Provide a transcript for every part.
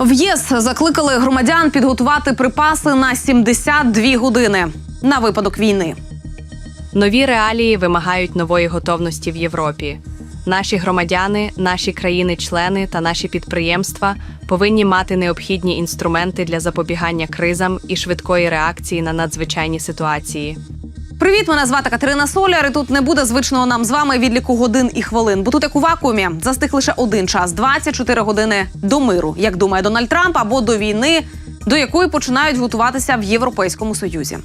В ЄС закликали громадян підготувати припаси на 72 години на випадок війни. Нові реалії вимагають нової готовності в Європі. Наші громадяни, наші країни-члени та наші підприємства повинні мати необхідні інструменти для запобігання кризам і швидкої реакції на надзвичайні ситуації. Привіт, мене звати Катерина Соляр. І тут не буде звичного нам з вами відліку годин і хвилин. Бо тут як у вакуумі застиг лише один час 24 години до миру, як думає Дональд Трамп, або до війни, до якої починають готуватися в Європейському Союзі.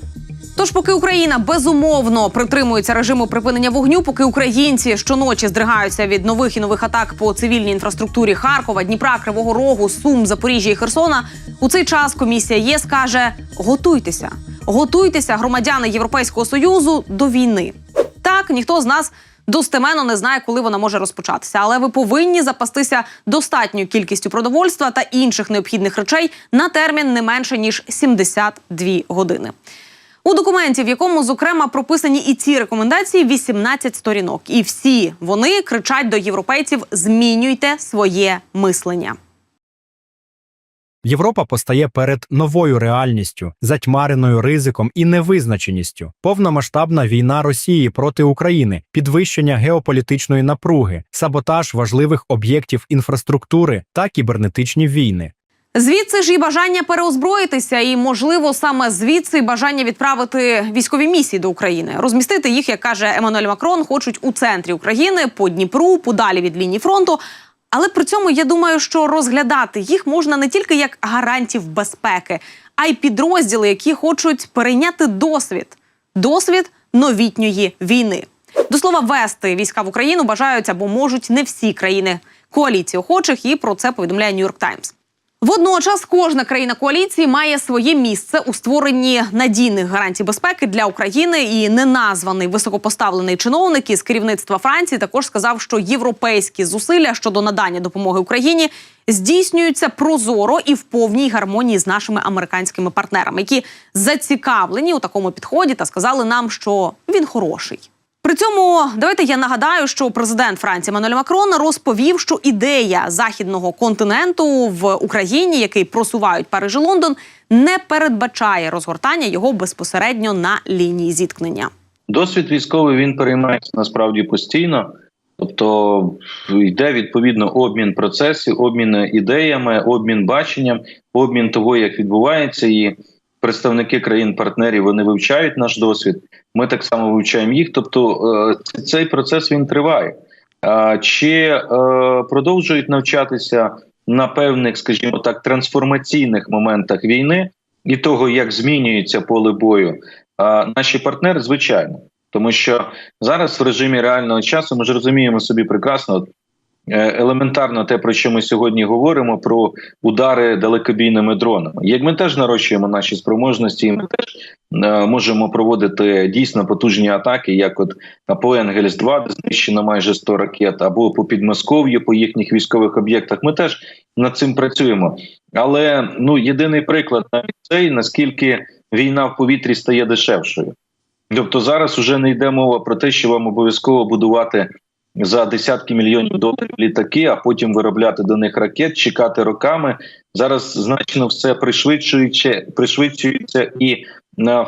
Тож, поки Україна безумовно притримується режиму припинення вогню, поки українці щоночі здригаються від нових і нових атак по цивільній інфраструктурі Харкова, Дніпра, Кривого Рогу, Сум, Запоріжжя і Херсона, у цей час комісія ЄС каже: готуйтеся, готуйтеся, громадяни Європейського союзу до війни. Так ніхто з нас достеменно не знає, коли вона може розпочатися, але ви повинні запастися достатньою кількістю продовольства та інших необхідних речей на термін не менше ніж 72 години. У документі, в якому зокрема прописані і ці рекомендації, 18 сторінок, і всі вони кричать до європейців: змінюйте своє мислення. Європа постає перед новою реальністю, затьмареною ризиком і невизначеністю. Повномасштабна війна Росії проти України, підвищення геополітичної напруги, саботаж важливих об'єктів інфраструктури та кібернетичні війни. Звідси ж і бажання переозброїтися, і можливо саме звідси бажання відправити військові місії до України, розмістити їх, як каже Еммануель Макрон, хочуть у центрі України по Дніпру, подалі від лінії фронту. Але при цьому я думаю, що розглядати їх можна не тільки як гарантів безпеки, а й підрозділи, які хочуть перейняти досвід досвід новітньої війни. До слова, вести війська в Україну бажають або можуть не всі країни коаліції охочих, і про це повідомляє Нью-Йорк Таймс. Водночас кожна країна коаліції має своє місце у створенні надійних гарантій безпеки для України. І неназваний високопоставлений чиновник із керівництва Франції також сказав, що європейські зусилля щодо надання допомоги Україні здійснюються прозоро і в повній гармонії з нашими американськими партнерами, які зацікавлені у такому підході та сказали нам, що він хороший. При цьому давайте я нагадаю, що президент Франції Мануель Макрон розповів, що ідея західного континенту в Україні, який просувають Париж і Лондон, не передбачає розгортання його безпосередньо на лінії зіткнення. Досвід військовий він переймається насправді постійно, тобто йде відповідно обмін процесів, обмін ідеями, обмін баченням, обмін того, як відбувається, і представники країн-партнерів вони вивчають наш досвід. Ми так само вивчаємо їх. Тобто е, цей процес він триває. Чи е, продовжують навчатися на певних, скажімо так, трансформаційних моментах війни і того, як змінюється поле бою, наші партнери, звичайно, тому що зараз в режимі реального часу ми ж розуміємо собі прекрасно. Е, Елементарно, те, про що ми сьогодні говоримо, про удари далекобійними дронами. Як ми теж нарощуємо наші спроможності, і ми теж е, можемо проводити дійсно потужні атаки, як от по Енгельс 2 де знищено майже 100 ракет, або по Підмосков'ю, по їхніх військових об'єктах. Ми теж над цим працюємо. Але ну єдиний приклад навіть цей наскільки війна в повітрі стає дешевшою. Тобто зараз вже не йде мова про те, що вам обов'язково будувати за десятки мільйонів доларів літаки, а потім виробляти до них ракет, чекати роками. Зараз значно все пришвидшується, пришвидшується і е,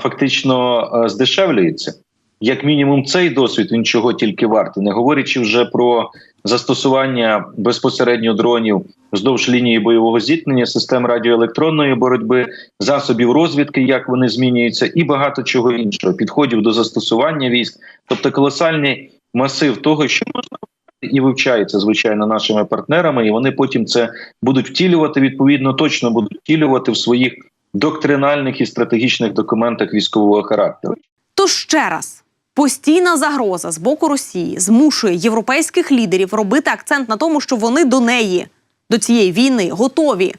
фактично е, здешевлюється. Як мінімум, цей досвід він чого тільки вартий, не говорячи вже про застосування безпосередньо дронів вздовж лінії бойового зіткнення, систем радіоелектронної боротьби, засобів розвідки, як вони змінюються, і багато чого іншого, підходів до застосування військ, тобто колосальний масив того, що можна і вивчається звичайно нашими партнерами, і вони потім це будуть втілювати відповідно, точно будуть втілювати в своїх доктринальних і стратегічних документах військового характеру. Тож ще раз. Постійна загроза з боку Росії змушує європейських лідерів робити акцент на тому, що вони до неї, до цієї війни, готові.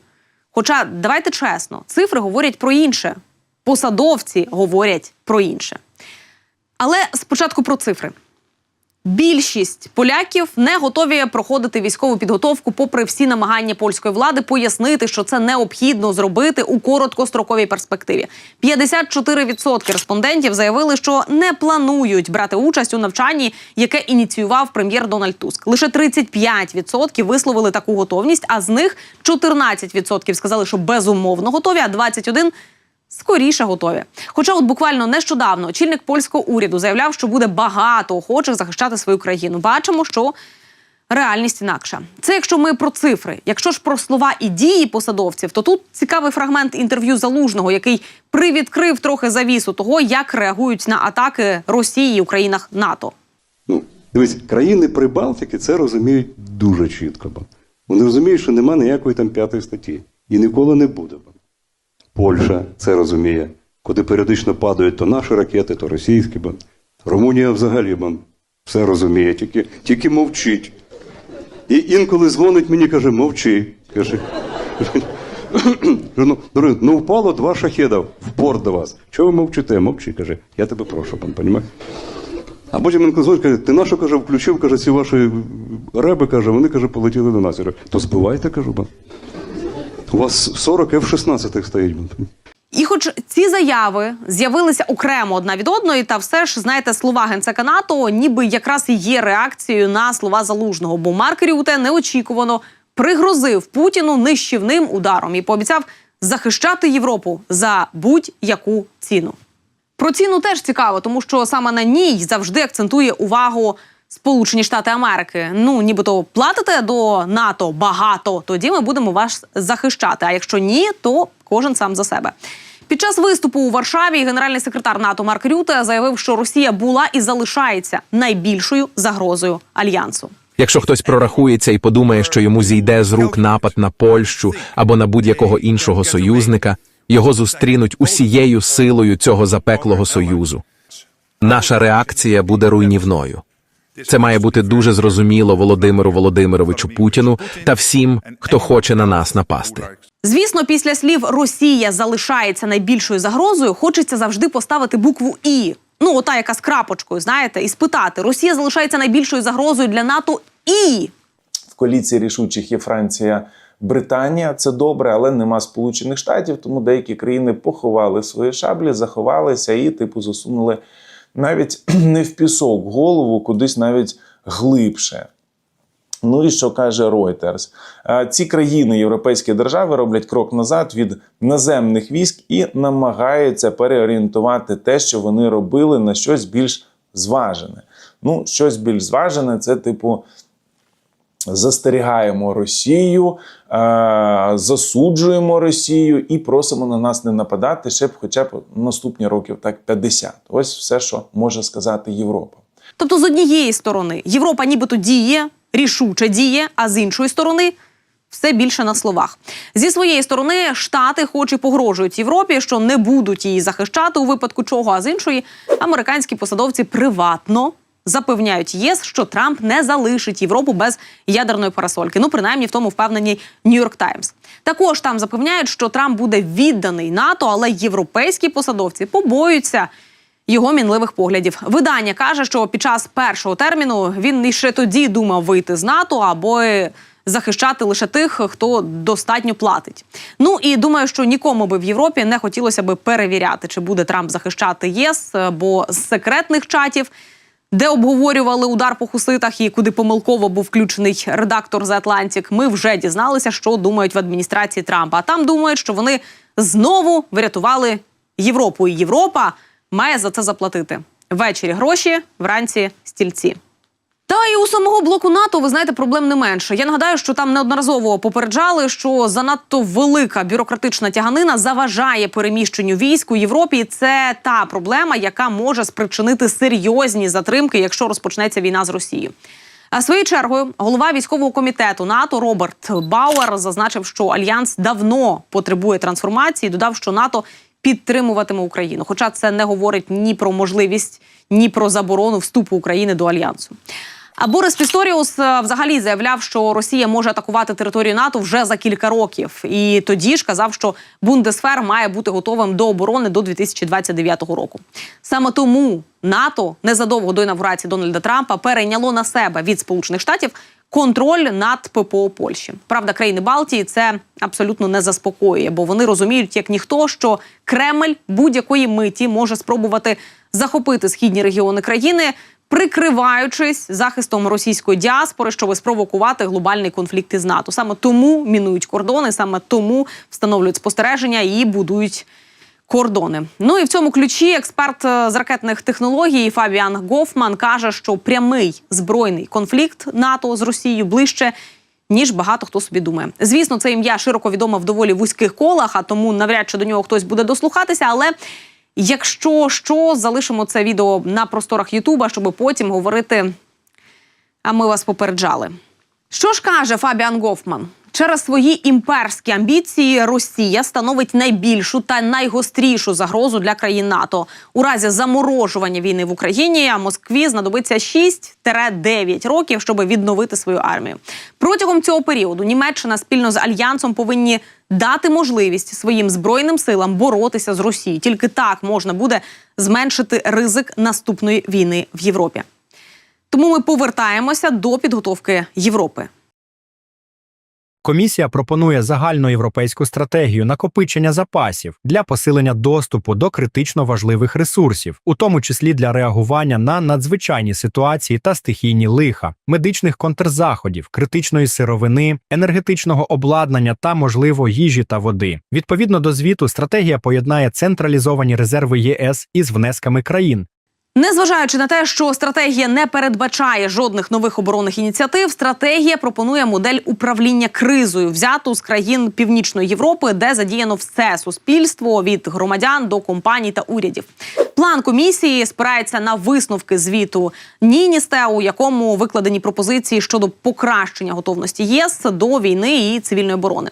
Хоча давайте чесно, цифри говорять про інше, посадовці говорять про інше. Але спочатку про цифри: Більшість поляків не готові проходити військову підготовку, попри всі намагання польської влади пояснити, що це необхідно зробити у короткостроковій перспективі. 54% респондентів заявили, що не планують брати участь у навчанні, яке ініціював прем'єр Дональд Туск. Лише 35% висловили таку готовність, а з них 14% сказали, що безумовно готові, а 21% скоріше готові. Хоча, от буквально нещодавно очільник польського уряду заявляв, що буде багато охочих захищати свою країну. Бачимо, що реальність інакша. Це якщо ми про цифри. Якщо ж про слова і дії посадовців, то тут цікавий фрагмент інтерв'ю залужного, який привідкрив трохи завісу того, як реагують на атаки Росії у країнах НАТО. Ну, дивись, країни Прибалтики це розуміють дуже чітко. Вони розуміють, що нема ніякої там п'ятої статті. І ніколи не буде. Польща це розуміє. Куди періодично падають то наші ракети, то російські. Румунія взагалі все розуміє, тільки, тільки мовчить. І інколи дзвонить мені, каже, мовчи. Каже, ну, ну, впало два шахеда в порт до вас. Чого ви мовчите? Мовчи, каже, я тебе прошу, пан, понімаєш? А потім він дзвонить, каже, ти на що каже, включив, каже, ці ваші реби, каже, вони каже, полетіли до нас. Я кажу, то збивайте, кажу, бо. У вас 40 F-16 стоїть. І, хоч ці заяви з'явилися окремо одна від одної, та все ж знаєте, слова генсека НАТО ніби якраз і є реакцією на слова залужного. Бо Марк Рюте неочікувано пригрозив Путіну нищівним ударом і пообіцяв захищати Європу за будь-яку ціну. Про ціну теж цікаво, тому що саме на ній завжди акцентує увагу Сполучені Штати Америки. Ну, нібито платите до НАТО багато, тоді ми будемо вас захищати. А якщо ні, то кожен сам за себе. Під час виступу у Варшаві генеральний секретар НАТО Марк Рюте заявив, що Росія була і залишається найбільшою загрозою альянсу. Якщо хтось прорахується і подумає, що йому зійде з рук напад на Польщу або на будь-якого іншого союзника, його зустрінуть усією силою цього запеклого союзу. Наша реакція буде руйнівною. Це має бути дуже зрозуміло Володимиру Володимировичу Путіну та всім, хто хоче на нас напасти. Звісно, після слів Росія залишається найбільшою загрозою, хочеться завжди поставити букву І. Ну, ота яка з крапочкою, знаєте, і спитати: Росія залишається найбільшою загрозою для НАТО і в коаліції рішучих є Франція, Британія. Це добре, але нема Сполучених Штатів. Тому деякі країни поховали свої шаблі, заховалися і, типу, засунули навіть не в пісок голову, кудись навіть глибше. Ну і що каже Reuters? Ці країни, європейські держави, роблять крок назад від наземних військ і намагаються переорієнтувати те, що вони робили, на щось більш зважене. Ну, щось більш зважене, це типу. Застерігаємо Росію, засуджуємо Росію і просимо на нас не нападати ще б хоча б наступні років так 50. Ось все, що може сказати Європа. Тобто, з однієї сторони, Європа нібито діє, рішуче діє, а з іншої сторони. Все більше на словах зі своєї сторони штати, хоч і погрожують Європі, що не будуть її захищати у випадку чого. А з іншої американські посадовці приватно запевняють ЄС, що Трамп не залишить Європу без ядерної парасольки. Ну, принаймні, в тому впевнені Нью-Йорк Таймс. Також там запевняють, що Трамп буде відданий НАТО, але європейські посадовці побоюються його мінливих поглядів. Видання каже, що під час першого терміну він іще тоді думав вийти з НАТО або захищати лише тих, хто достатньо платить. Ну і думаю, що нікому би в Європі не хотілося би перевіряти, чи буде Трамп захищати ЄС, бо з секретних чатів. Де обговорювали удар по хуситах і куди помилково був включений редактор The Atlantic, ми вже дізналися, що думають в адміністрації Трампа. А там думають, що вони знову врятували Європу. І Європа має за це заплатити. Ввечері гроші, вранці стільці. Та і у самого блоку НАТО, ви знаєте, проблем не менше. Я нагадаю, що там неодноразово попереджали, що занадто велика бюрократична тяганина заважає переміщенню військ у Європі. І Це та проблема, яка може спричинити серйозні затримки, якщо розпочнеться війна з Росією. А своєю чергою голова військового комітету НАТО Роберт Бауер зазначив, що альянс давно потребує трансформації. Додав, що НАТО підтримуватиме Україну. Хоча це не говорить ні про можливість, ні про заборону вступу України до альянсу. А Борис Пісторіус е, взагалі заявляв, що Росія може атакувати територію НАТО вже за кілька років. І тоді ж казав, що Бундесфер має бути готовим до оборони до 2029 року. Саме тому НАТО незадовго до інавгурації Дональда Трампа перейняло на себе від Сполучених Штатів контроль над ППО Польщі. Правда, країни Балтії це абсолютно не заспокоює, бо вони розуміють, як ніхто, що Кремль будь-якої миті може спробувати захопити східні регіони країни, прикриваючись захистом російської діаспори, щоб спровокувати глобальний конфлікт із НАТО. Саме тому мінують кордони, саме тому встановлюють спостереження і будують кордони. Ну і в цьому ключі експерт е, з ракетних технологій Фабіан Гофман каже, що прямий збройний конфлікт НАТО з Росією ближче. Ніж багато хто собі думає. Звісно, це ім'я широко відоме в доволі вузьких колах, а тому навряд чи до нього хтось буде дослухатися. Але якщо що, залишимо це відео на просторах Ютуба, щоб потім говорити. А ми вас попереджали. Що ж каже Фабіан Гофман? Через свої імперські амбіції Росія становить найбільшу та найгострішу загрозу для країн НАТО. У разі заморожування війни в Україні Москві знадобиться 6-9 років, щоб відновити свою армію. Протягом цього періоду Німеччина спільно з альянсом повинні дати можливість своїм збройним силам боротися з Росією. Тільки так можна буде зменшити ризик наступної війни в Європі. Тому ми повертаємося до підготовки Європи. Комісія пропонує загальноєвропейську стратегію накопичення запасів для посилення доступу до критично важливих ресурсів, у тому числі для реагування на надзвичайні ситуації та стихійні лиха, медичних контрзаходів, критичної сировини, енергетичного обладнання та, можливо, їжі та води. Відповідно до звіту, стратегія поєднає централізовані резерви ЄС із внесками країн, Незважаючи на те, що стратегія не передбачає жодних нових оборонних ініціатив, стратегія пропонує модель управління кризою, взяту з країн Північної Європи, де задіяно все суспільство від громадян до компаній та урядів. План комісії спирається на висновки звіту Ніністе, у якому викладені пропозиції щодо покращення готовності ЄС до війни і цивільної оборони.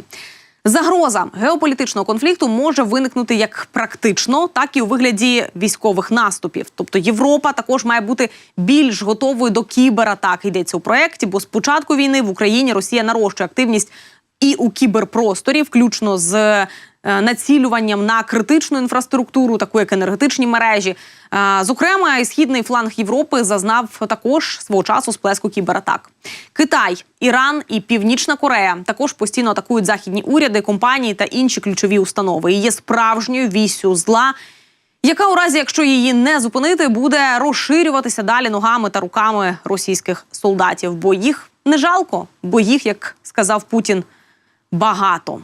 Загроза геополітичного конфлікту може виникнути як практично, так і у вигляді військових наступів. Тобто Європа також має бути більш готовою до кібератак. Йдеться у проєкті, бо з початку війни в Україні Росія нарощує активність і у кіберпросторі, включно з націлюванням на критичну інфраструктуру, таку як енергетичні мережі. Е, Зокрема, і східний фланг Європи зазнав також свого часу сплеску кібератак. Китай, Іран і Північна Корея також постійно атакують західні уряди, компанії та інші ключові установи. І є справжньою вісю зла. Яка у разі, якщо її не зупинити, буде розширюватися далі ногами та руками російських солдатів, бо їх не жалко, бо їх, як сказав Путін, багато.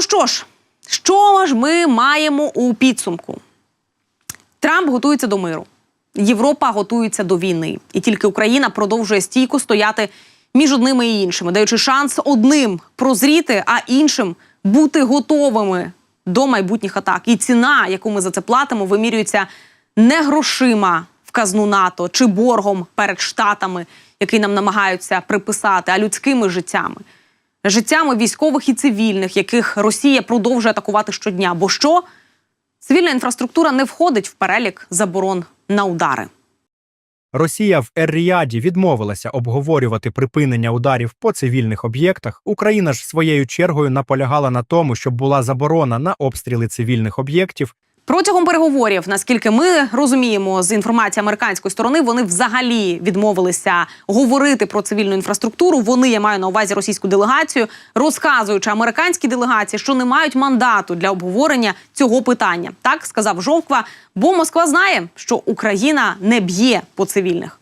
Що ж, що ж ми маємо у підсумку? Трамп готується до миру. Європа готується до війни, і тільки Україна продовжує стійко стояти між одними і іншими, даючи шанс одним прозріти, а іншим бути готовими до майбутніх атак. І ціна, яку ми за це платимо, вимірюється не грошима в казну НАТО чи боргом перед штатами, який нам намагаються приписати, а людськими життями. Життями військових і цивільних, яких Росія продовжує атакувати щодня. Бо що? Цивільна інфраструктура не входить в перелік заборон на удари. Росія в Ер-Ріаді відмовилася обговорювати припинення ударів по цивільних об'єктах. Україна ж своєю чергою наполягала на тому, щоб була заборона на обстріли цивільних об'єктів. Протягом переговорів, наскільки ми розуміємо з інформації американської сторони, вони взагалі відмовилися говорити про цивільну інфраструктуру. Вони я маю на увазі російську делегацію, розказуючи американській делегації, що не мають мандату для обговорення цього питання. Так сказав Жовква, бо Москва знає, що Україна не б'є по цивільних.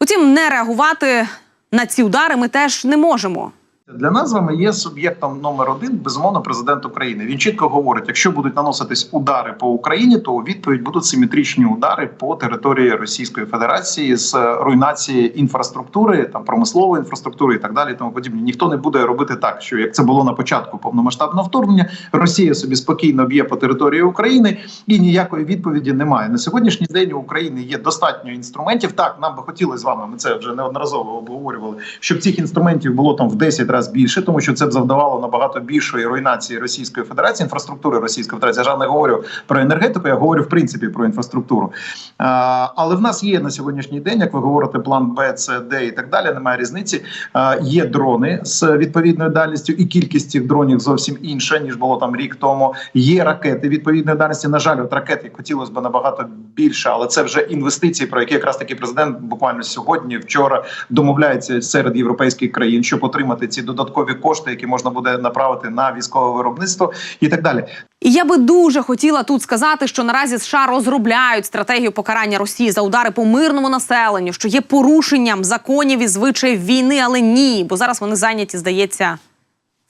Утім, не реагувати на ці удари ми теж не можемо. Для нас з вами є суб'єктом номер один, безумовно, президент України. Він чітко говорить: якщо будуть наноситись удари по Україні, то у відповідь будуть симетричні удари по території Російської Федерації з е, руйнації інфраструктури, там промислової інфраструктури і так далі. Тому подібне. Ніхто не буде робити так, що як це було на початку повномасштабного вторгнення, Росія собі спокійно б'є по території України і ніякої відповіді немає. На сьогоднішній день у України є достатньо інструментів. Так нам би хотілося з вами. Ми це вже неодноразово обговорювали, щоб цих інструментів було там в 10 разів раз більше, тому що це б завдавало набагато більшої руйнації Російської Федерації, інфраструктури Російської Федерації. Я не говорю про енергетику, я говорю в принципі про інфраструктуру. А, але в нас є на сьогоднішній день, як ви говорите, план Б, С, Д і так далі. Немає різниці. А, є дрони з відповідною дальністю, і кількість цих дронів зовсім інша ніж було там рік тому. Є ракети відповідної дальності. На жаль, от ракет хотілося б набагато більше, але це вже інвестиції, про які якраз таки президент буквально сьогодні, вчора домовляється серед європейських країн, щоб отримати ці додаткові кошти, які можна буде направити на військове виробництво і так далі. І я би дуже хотіла тут сказати, що наразі США розробляють стратегію покарання Росії за удари по мирному населенню, що є порушенням законів і звичаїв війни, але ні, бо зараз вони зайняті, здається,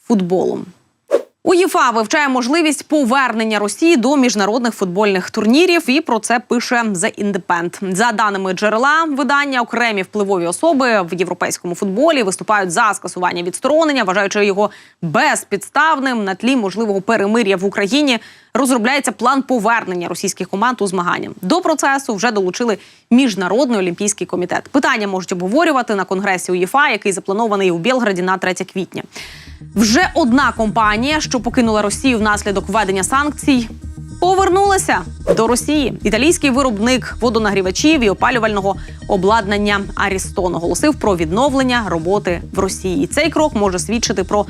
футболом. УЄФА вивчає можливість повернення Росії до міжнародних футбольних турнірів, і про це пише The Independent. За даними джерела видання, окремі впливові особи в європейському футболі виступають за скасування відсторонення, вважаючи його безпідставним на тлі можливого перемир'я в Україні. Розробляється план повернення російських команд у змагання. До процесу вже долучили міжнародний олімпійський комітет. Питання можуть обговорювати на конгресі УЄФА, який запланований у Білграді на 3 квітня. Вже одна компанія, що покинула Росію внаслідок введення санкцій, повернулася до Росії. Італійський виробник водонагрівачів і опалювального обладнання Арістон оголосив про відновлення роботи в Росії. Цей крок може свідчити про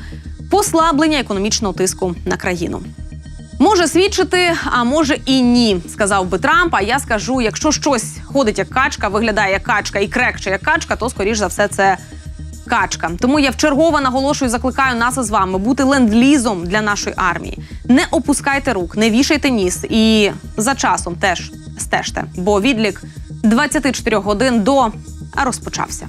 послаблення економічного тиску на країну. Може свідчити, а може і ні, сказав би Трамп. А я скажу: якщо щось ходить як качка, виглядає як качка і крекче як качка, то скоріш за все це качка. Тому я вчергово наголошую, закликаю нас із вами бути ленд-лізом для нашої армії. Не опускайте рук, не вішайте ніс і за часом теж стежте, бо відлік 24 годин до розпочався.